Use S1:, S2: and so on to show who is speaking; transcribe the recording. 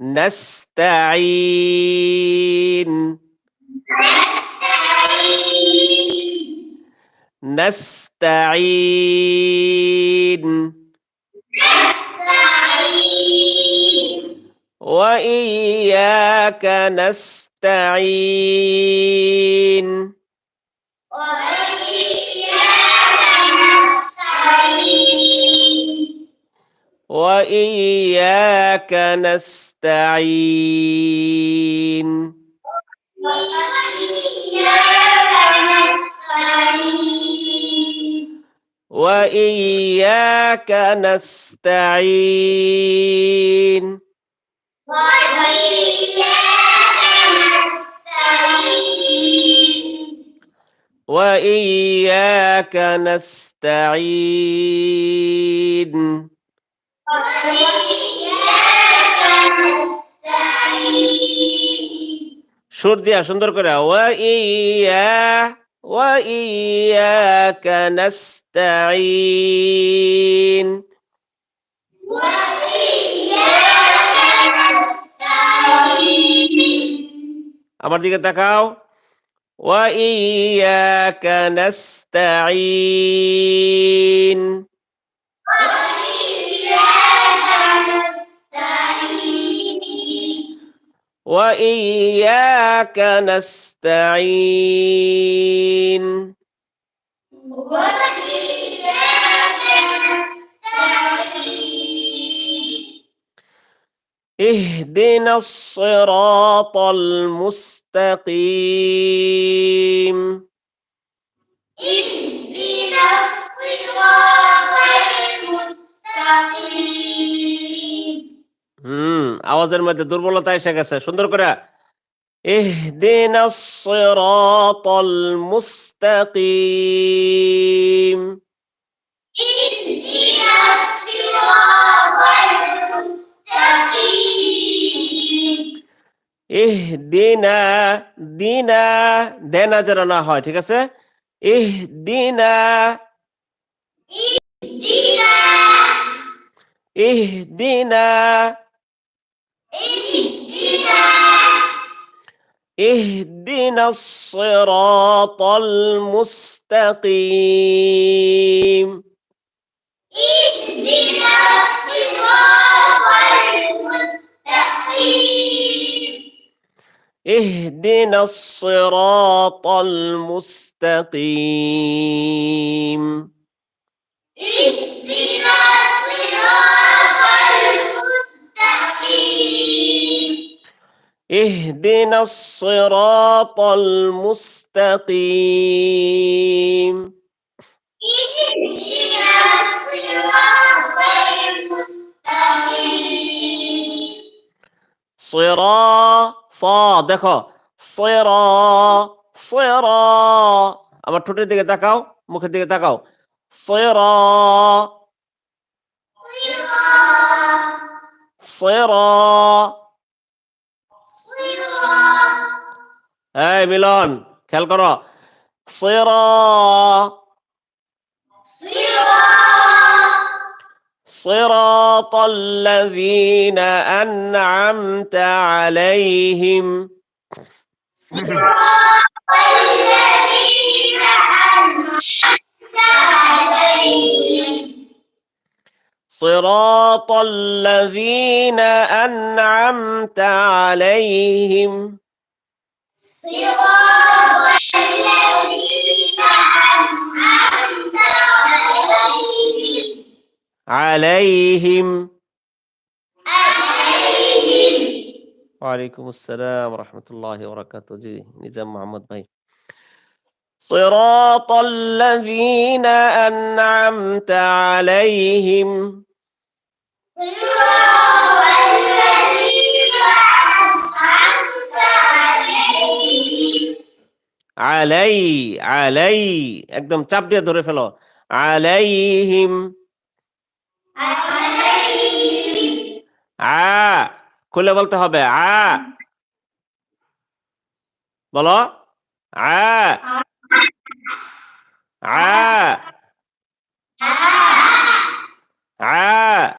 S1: نستعين. نستعين. وإياك نستعين. وإياك نستعين وإياك نستعين وإياك نستعين সুর দিয়া সুন্দর করে ওয়াইয়া ওয়াইয়াকা নাস্তাঈন আমার দিকে তাকাও ওয়াইয়াকা নাস্তাঈন وإياك نستعين. اهدنا الصراط المستقيم.
S2: اهدنا الصراط
S1: হুম আওয়াজের মধ্যে দুর্বলতা এসে গেছে সুন্দর করে اهدنا الصراط المستقيم
S2: اهدنا الصراط المستقيم
S1: اهدنا দিনা দেনা যেন না হয় ঠিক আছে اهدنا
S2: اهدنا
S1: اهدنا.
S2: اهدنا
S1: اهدنا الصراط المستقيم.
S2: اهدنا الصراط المستقيم.
S1: اهدنا الصراط المستقيم
S2: اهدنا الصراط المستقيم
S1: اهدنا الصراط المستقيم صرا صا দেখো صرا صرا আবার ঠোঁটের দিকে তাকাও মুখের দিকে তাকাও صرا صرا এই মিলন খেয়াল করো صرا صراط الذين أنعمت عليهم
S2: الذين أنعمت عليهم
S1: صراط الذين أنعمت عليهم
S2: صراط الذين أنعمت عليهم.
S1: عليهم. وعليكم السلام ورحمة الله وبركاته. جي نظام محمد भाई صراط الذين أنعمت عليهم.
S2: صراط
S1: আলাই আলাই, একদম চাপ দিয়ে ধরে ফেলো।
S2: আলাইহিম।
S1: আ, খুলে বলতে হবে, আ। বলো, আ। আ। আ।